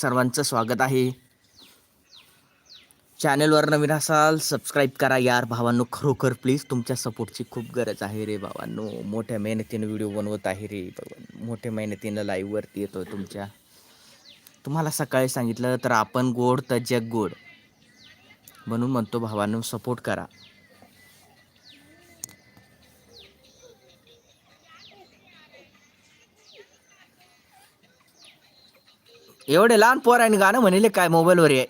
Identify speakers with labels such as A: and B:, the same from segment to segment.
A: सर्वांचं स्वागत आहे. चॅनलवर नवीन असाल सबस्क्राईब करा यार भावांनो. खरोखर प्लीज तुमच्या सपोर्टची खूप गरज आहे रे भावांनो. मोठ्या मेहनतीनं व्हिडिओ बनवत आहे रे बाबा मोठ्या मेहनतीनं लाईव्हवरती येतो तुमच्या. तुम्हाला सकाळी सांगितलं तर आपण गोड तर जग गोड. म्हणून म्हणतो भावांनो सपोर्ट करा. एवढे लहान पोरांनी गाणं म्हणले काय मोबाईलवर आहे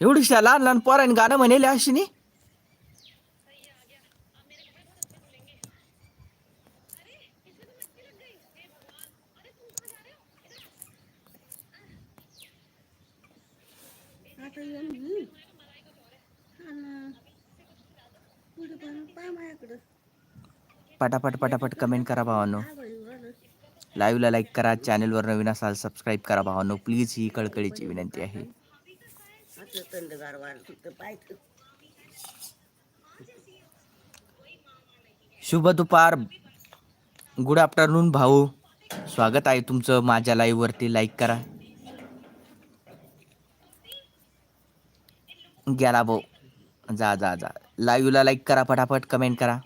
A: एवढीशा लहान लहान पोरांनी गाणं म्हणले अशी नी
B: आता येऊन घेईन आणि पुढे पण पाय माझ्याकडं
A: पटापट पटापट कमेंट करा भावानो. लाईव्हला लाईक करा चॅनलवर नवीन असाल सबस्क्राईब करा भावानो. प्लीज ही कळकळीची विनंती आहे. शुभ दुपार. गुड आफ्टरनून भाऊ. स्वागत आहे तुमचं माझ्या लाईव्हवरती लाईक करा. गेला भाऊ. जा जा जा. लाईव्हला लाईक करा पटापट कमेंट करा.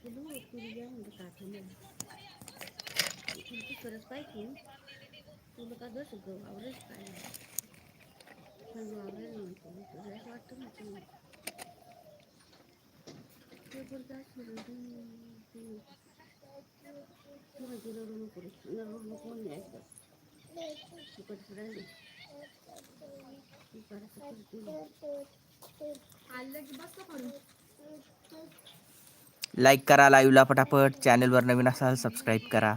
B: बाबाला केलं पुरी द्या म्हणजे काकाने तुला खरंच पाहिजे तुला का दोष गवावलंच काय पण वावरेल म्हणतो तुला असं वाटतं ना तुम्ही ते बोलत असलं तुला तिला नको करू नरवड नको नाही ऐकत फुकट राहिले तू करायचं करते
A: लाईक करा लाईव्हला पटापट. चॅनलवर नवीन असाल सबस्क्राईब करा.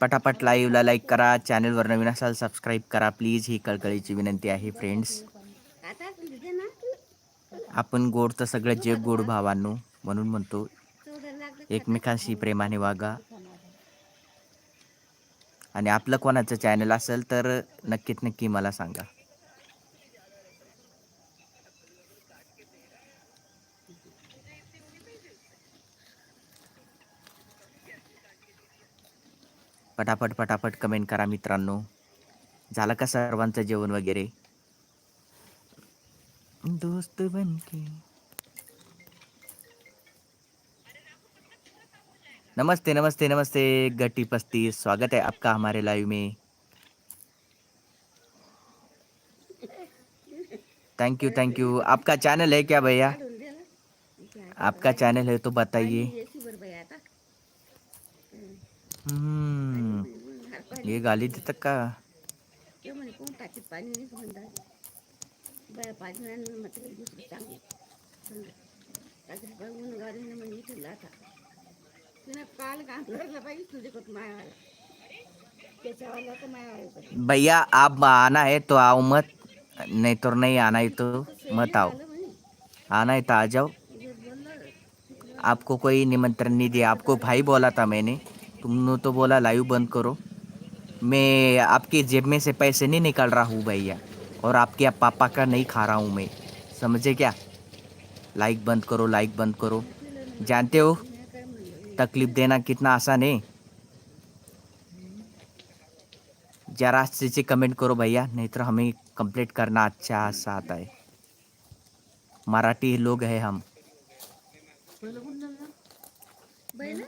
A: पटापट लाईव्हला लाईक करा. चॅनलवर नवीन असाल सबस्क्राईब करा. प्लीज ही कळकळीची विनंती आहे फ्रेंड्स आपण गोड तर सगळं जग गोड भावांनो म्हणून म्हणतो एकमेकांशी प्रेमाने वागा. आणि आपलं कोणाचं चॅनल असेल तर नक्कीच नक्की मला सांगा. पटापट पटापट कमेंट करा मित्रांनो. झालं का सर्वांचं जेवण वगैरे? दोस्त बनके। नमस्ते नमस्ते नमस्ते गट्टी पस्तीस स्वागत है आपका हमारे लाइव में। थैंक यू थैंक यू आपका चैनल है क्या भैया? आपका चैनल है तो बताइए। हम्म, ये गाली देतात का।
B: ते आता तिनं काल तर मायावाला
A: भैया, आप आना है तो आओ मत, नहीं तो नहीं आना है तो मत आओ। आना है तो आ जाओ। आपको कोई निमंत्रण नहीं दिया। आपको भाई बोला था मैंने, तुमने तो बोला, लाइव बंद करो। मैं आपकी जेब में से पैसे नहीं निकाल रहा हूँ भैया। और आपके पापा का नहीं खा रहा हूँ मैं। समझे क्या? लाइक बंद करो लाइक बंद करो। जानते हो तकलीफ़ देना कितना आसान है। जरा से कमेंट करो भैया नहीं तो हमें कंप्लीट करना अच्छा सा आता है मराठी लोग हैं हम।
B: बैल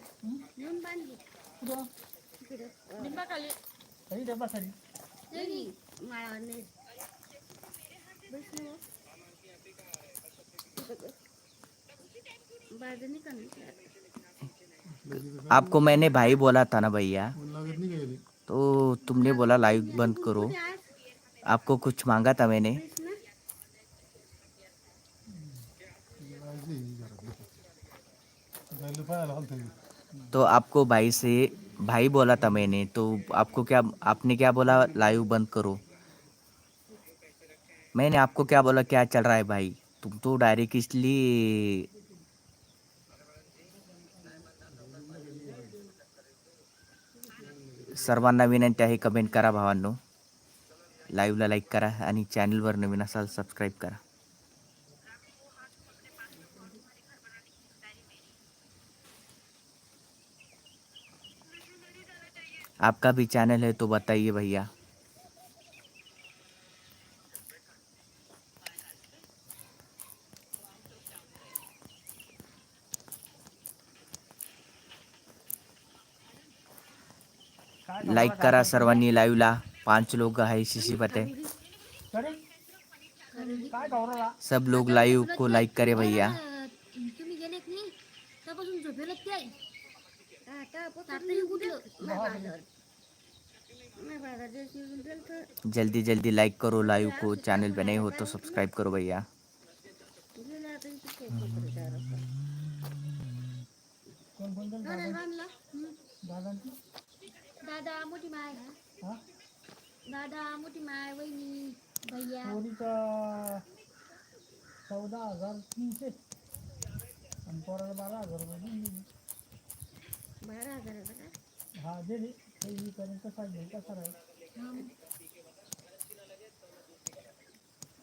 A: आपको मैंने भाई बोला था ना भैया। तो तुमने बोला लाइव बंद करो। आपको कुछ मांगा था मैंने? तो आपको भाई से, भाई बोला था मैंने तो आपको क्या, आपने क्या बोला लाइव बंद करो? मैंने आपको क्या बोला, क्या चल रहा है भाई? तुम तो डायरेक्ट इसलिए सर्वांना विनंती आहे कमेंट करा भावांनो. लाईव्हला लाईक करा आणि चॅनलवर नवीन असाल सबस्क्राईब करा. आपका भी चैनल है तो बताइए भैया. लाईक करा सर्वांनी लाईव्हला. पांच लोग आहे शिशी पते. सब लोग लाइव को लाइक करे भैया.
C: तुम्ही गेले की नाही त्यापासून झोपेलच ते आहे.
B: आता पोटात
C: ताटही कुठलं
B: नाही बाजार नाही बाजार दिवशी येऊन गेलं तर
A: जल्दी जल्दी लाइक करो लाइव को. चैनल पे नए हो तो सब्सक्राइब करो भैया.
B: गेलं आता इथे काय कोपऱ्यात चार वाजता.
C: दादा हं. मोठी माय दादा मोठी माय वहिनी भैया
D: चौदा हजार तीनशे आणि पोराला बारा हजार रुपये देऊन दिले.
B: बारा हजाराचा का
D: हा दिले कसा घेईल कसा राहील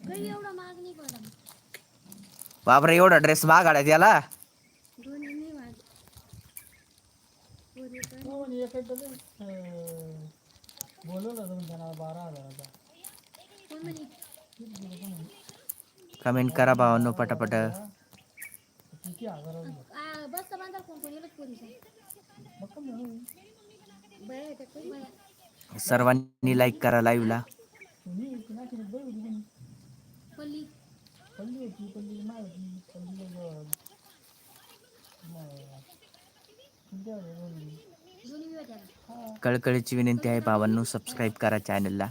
C: काही एवढा माग नाही पडला
A: बापरे एवढा ड्रेस मागाड्यात याला
D: हो बोलवलं होतं त्यांना बारा हजाराचा
A: कमेंट करा भावांनो पटापट.
D: किती
C: कोण कोण येलच
A: सर्वांनी लाईक करा लाईव्हला
D: तुम्ही
C: पल्ली.
D: पल्ली होती पल्ली होती पल्ली तुमच्या
C: दोन्ही विवाह त्याला
D: हा
A: कळकळीची विनंती आहे बाबांनो सबस्क्राईब करा चॅनलला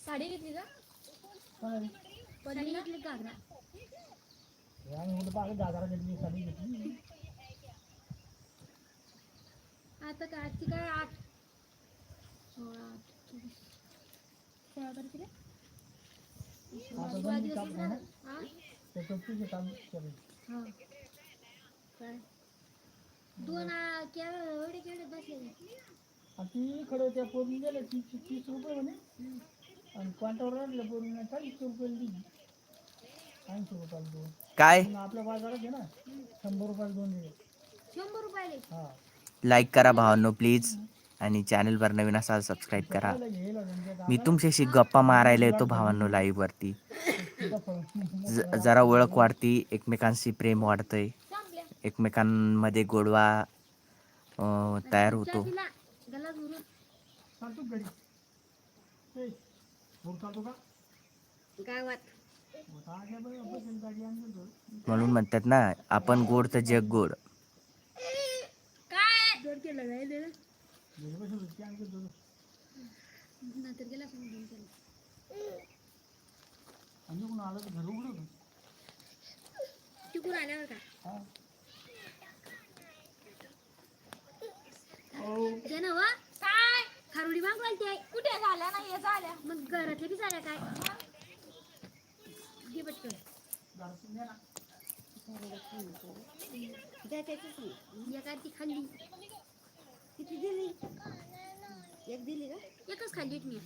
C: साडी घेतली का? घेतली घागरा आता काय? आजची काय आठ? सोळा आठ, सोळा तारखेला सोळा
D: दोन
C: दिवस
D: ना
C: हा हा
B: काय
C: दोन केवढे केवढे बसले?
D: आणि ती खरं त्या पोरून गेल्या तीस तीस रुपये म्हणे. आणि क्वांटावर राहिल्या पोरून? चाळीस रुपये दिली. ऐंशी रुपयाला दोन.
A: काय?
D: पण आपल्या बाजारात आहे ना शंभर रुपयाला दोन दिले.
C: शंभर रुपयाले
D: हा.
A: लाईक करा भावांनो प्लीज आणि चॅनलवर नवीन असाल सबस्क्राईब करा.
D: पहिला घ्यायला त्यांच्या
A: मी तुमच्याशी गप्पा मारायला येतो भावांनो लाईव्ह वरती. ज- जरा ओळख वाढती एकमेकांशी प्रेम वाढतंय.
C: संपल्या.
A: एकमेकांमध्ये गोडवा अं, तयार होतो.
C: गला धरून
D: चालतो का गाडी ए, बोर चालतो का?
B: गावात.
D: बरं, गाडी.
A: म्हणून म्हणतात ना आपण गोड तर जग गोड.
C: काय? केलं
D: घरी.
C: नंतर गेला
D: आणि कोण आलं तर घर उघडं होतं.
C: तिकून आल्यावर का?
D: हा.
C: ते ना वा? काय? खारुडी मागवाल ते कुठे झाल्या नाही झाल्या. मग घरातल्या बी झाल्या काय? घे पटकन. एका ती खाल्ली?
B: किती दिली? एक दिली का?
C: एकच खाल्ली मी.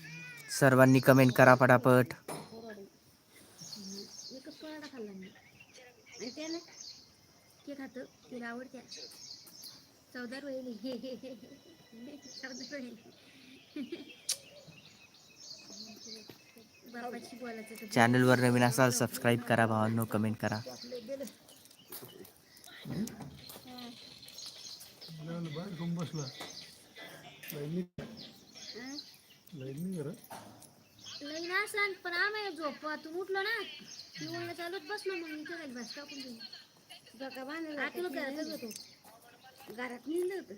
A: सर्वांनी कमेंट करा पटापट.
C: एकच पराठा खाल्ला मी.
B: आणि त्यानं?
C: ते खातं तिला आवडत्या. चौदार वहिनी. चौदार वहिनी.
A: चॅनलवर नवीन असाल सबस्क्राईब करा भावांनो कमेंट करा.
C: लई पण आम्ही झोपा तू उठलो ना तू चालूच बसलो मग मी टाकून
B: घरात निघलं होतं.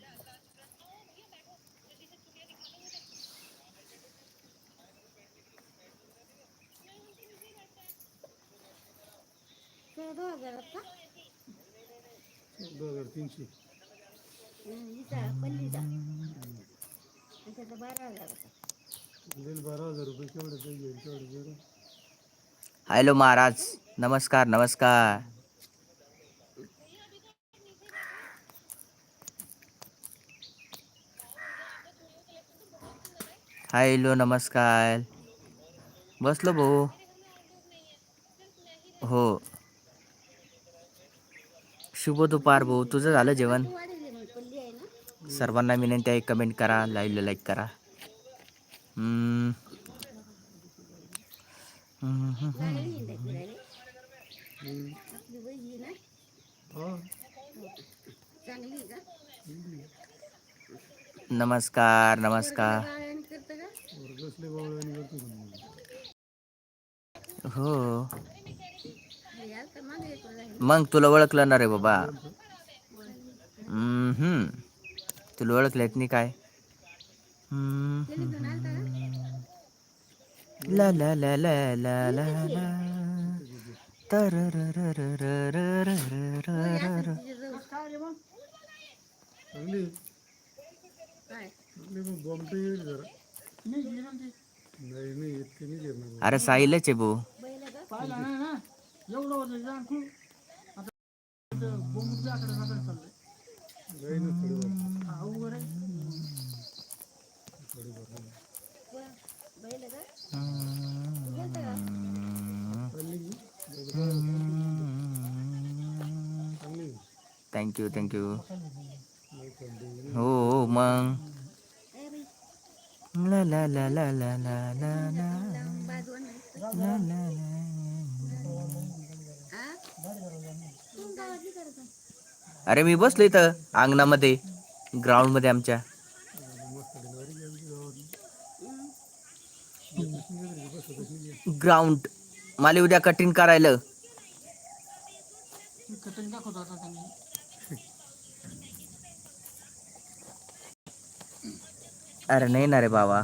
D: रुपये केवढं पाहिजे
A: हॅलो महाराज नमस्कार नमस्कार. हॅलो नमस्कार। बस लो बो। हो। शुभ दुपार भाऊ तुझं
B: जेवन सर्वान
A: सर्वांना विनंती आहे कमेंट करा लो लाइक करा. हम्म. नमस्कार नमस्कार. हो.
B: मग
A: तुला ओळखलं ना रे बाबा. हम्म तुला ओळखलेत नाही काय? ला ला ला ला ला ला ला.
D: तर बॉम्बे जरा
A: अरे साहिलच आहे भाऊ.
D: पाहिला
A: थँक्यू थँक्यू ला ला ला ला ला ला ला ला
B: लावून
A: अरे मी बसलो इथं अंगणामध्ये ग्राउंडमध्ये आमच्या. ग्राउंड मला उद्या कटिंग करायला. अरे नाही ना रे बाबा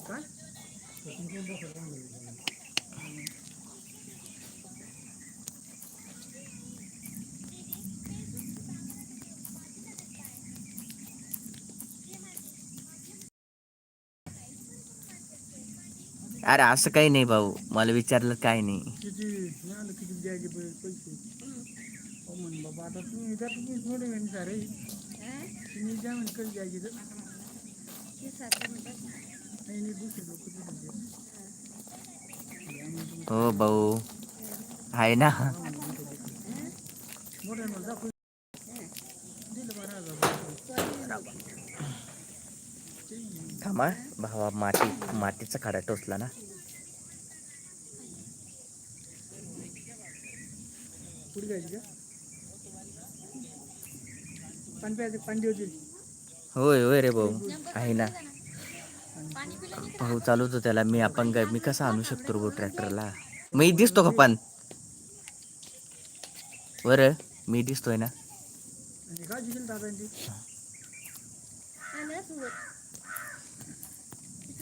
D: काय
A: अरे असं काही नाही भाऊ मला विचारलं काय नाही
D: किती मिळालं किती द्यायचे पै- पैसे हो म्हण बाबा आता तुम्ही त्या तुम्ही थोडे वेळ सारे? तुम्ही द्या म्हणे कधी द्यायचे तर
B: ते सासरे म्हणतात ना.
D: नाही नाही दुसरे लोक तिथे द्या. द्या म्हणे तुम्ही.
A: भाऊ आहे ना
D: मोठ्या मला दाखव दिलं बारा हजार रुपये.
A: थांबा भावा माती मातीचा खडा टोचला ना.
D: पुढे जायची का? पाणी प्यायचे पाणी देऊ
A: होय होय रे भाऊ आहे ना. भाऊ चालवतो त्याला मी आपण काय मी कसं आणू शकतो रे भाऊ ट्रॅक्टरला? मी दिसतो का पण? बरं मी दिसतोय ना.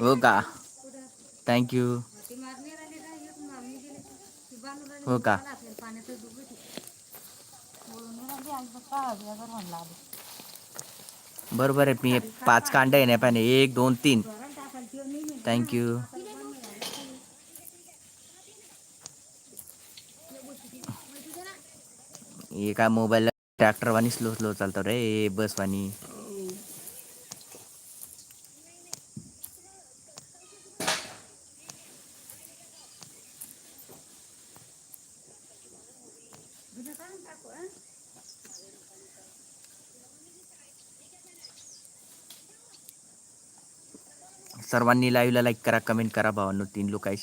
D: हो
A: का? थँक्यू हो का? बरोबर आहे, मी पाच कांड आहे ना, पाणी एक, दोन, तीन. थैंक यू ये का मोबाइल ट्रॅक्टरवाणी स्लो स्लो चालतो रे बसवानी सर्वांनी लाईव्हला लाईक करा कमेंट करा भावांनो तीन लोक आहे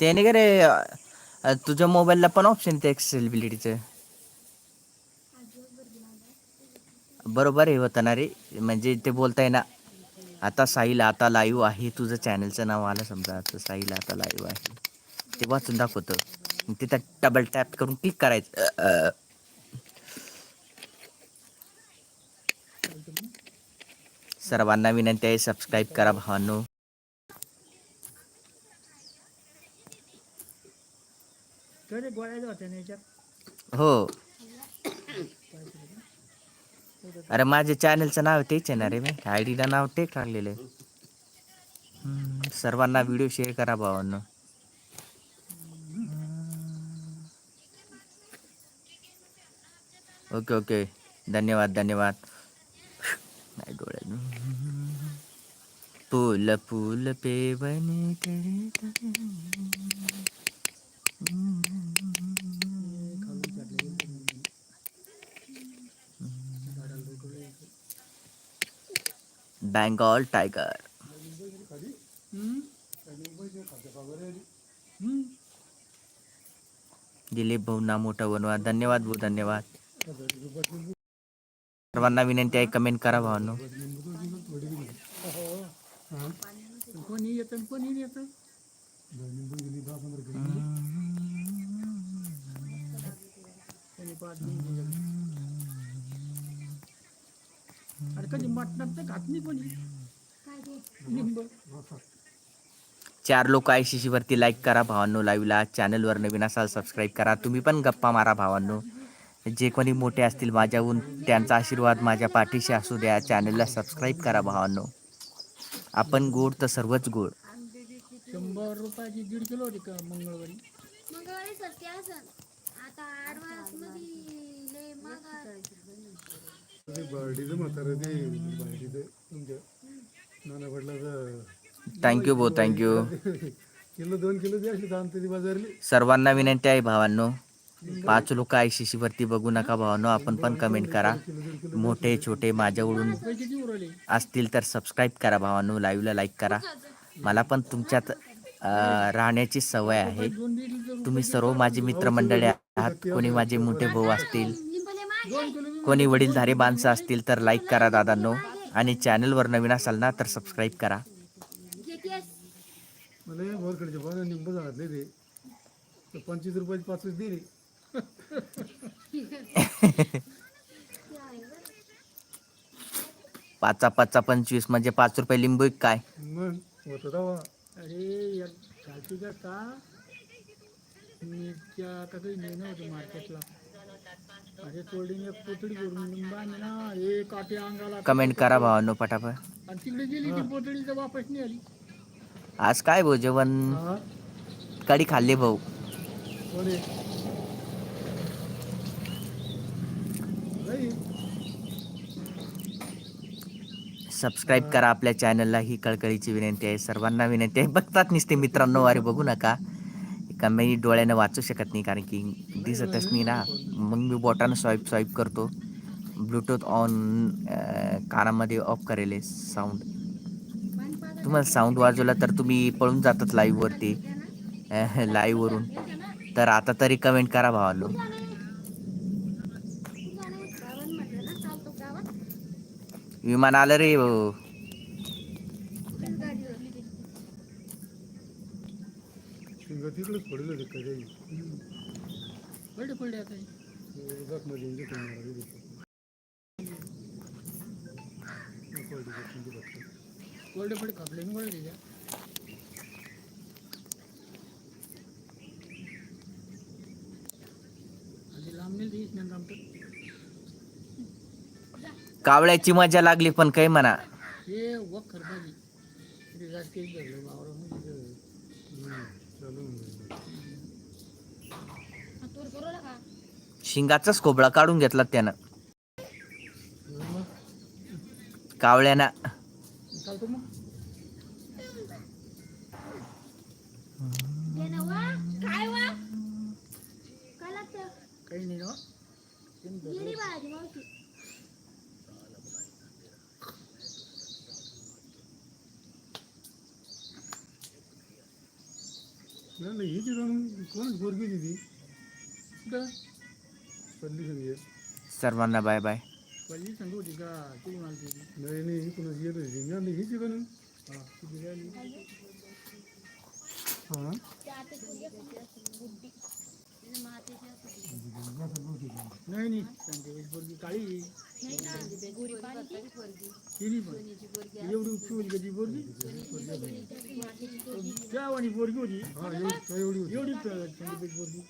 A: ते त्याने का रे तुझ्या मोबाईलला पण ऑप्शन ते ॲक्सेसिबिलिटीचं बरोबर आहे होतं ना रे म्हणजे ते बोलताय ना आता साईल आता लाईव्ह आहे तुझं चॅनलचं नाव आलं समजा आता साईल आता लाईव्ह आहे. ते वाचून दाखवतं. तिथं डबल टॅप करून क्लिक करायचं. सर्वांना विनंती आहे सबस्क्राईब करा भावांनो. हो। अरे माझ्या चॅनलचं नाव तेच आहे ना रे नाव ते टाकलेलं सर्वांना व्हिडिओ शेअर करा भावांनो. ओके ओके धन्यवाद धन्यवाद. फुल फुल पे बने तेरे बँगॉल टाइगर दिलीप भाऊ ना मोठा बनवा. धन्यवाद भाऊ, धन्यवाद. सर्वांना विनंती आहे कमेंट करा भावांनो.
D: कोणी कोणी कधी मटणात तर नाही कोणी? लिंब.
A: चार लोक आय सी वरती लाईक करा भावांनो लाईव्हला चॅनलवर नवीन असाल सबस्क्राईब करा. तुम्ही पण गप्पा मारा भावांनो. जे कोणी मोठे असतील माझ्याहून त्यांचा आशीर्वाद माझ्या पाठीशी असू द्या. चॅनलला सबस्क्राईब करा भावांनो. आपण गोड तर सर्वच गोड.
D: शंभर रुपयाची दीड किलो होती का मंगळवारी?
C: मंगळवारी सस्ती आता लय महाग
E: बर्डीचं म्हातारं ते बर्डीचं तुमच्या नाना पडलं
A: थँक्यू भाऊ थँक्यू
E: किलो दोन किलो द्या
A: सर्वांना विनंती आहे भावांनो. पाच लोक आय सी वरती बघू नका भावांनो आपण पण कमेंट करा. मोठे छोटे माझ्याकडून असतील तर सबस्क्राईब करा भावांनो लाईव्हला लाईक करा. मला पण तुमच्यात राहण्याची सवय आहे. तुम्ही सर्व माझे मित्रमंडळी आहात कोणी माझे मोठे भाऊ असतील कोणी वडीलधारी माणसं असतील तर लाईक करा दादांनो. आणि चॅनलवर नवीन असाल ना तर सबस्क्राईब करा.
E: पंचवीस रुपयाची पाचच दिली
A: पाचा पाचा पंचवीस म्हणजे पाच रुपये लिंबू काय?
D: अरे का? मी नेणं होतं मार्केटला अरे तोडीने एक पोतडी करून लिंबा आणि ना हे काटे अंगाला
A: कमेंट करा भावांनो पटापट.
D: आणि तिकडे गेली ती पोतडी तर वापस नाही आली.
A: आज काय भाऊ जेवण?
E: हा?
A: कडी खाल्ली भाऊ. सबस्क्राईब करा आपल्या चॅनलला ही कळकळीची विनंती आहे. सर्वांना विनंती आहे. बघतात नसते मित्रांनो अरे बघू नका. एका मी डोळ्यानं वाचू शकत नाही कारण की दिसतच नाही ना. मग मी बोटानं स्वाईप स्वाईप करतो. ब्लूटूथ ऑन कानामध्ये ऑफ करेल साऊंड तुम्हाला साऊंड वाजवला तर तुम्ही पळून जातात लाईव्हवरती लाईव्हवरून तर आता तरी कमेंट करा भावालो विमान आलं रे भाऊ.
E: पडेल
D: कापले
A: कावळ्याची मजा लागली पण काही म्हणा.
D: हे वख खरपाची ते
A: शिंगाचाच खोबळा काढून घेतला त्यानं. कावळ्यानं.
D: नाही
E: नाही ही जाणून कोण पोरगी दिली
A: सर्वांना बाय बाय
D: पहिली संग होती का किती माल होती
E: नाही नाही ही कोणाची येत होती नाही ही बनून
D: हा किती झाली
E: हां
D: नाही नाही संजय पोरगी काळी तिन्ही पण एवढी उच्च होती कधी पोरगी त्या वाणी पोरगी होती
E: हा एवढी एवढी होती
D: एवढी संजय पोरगी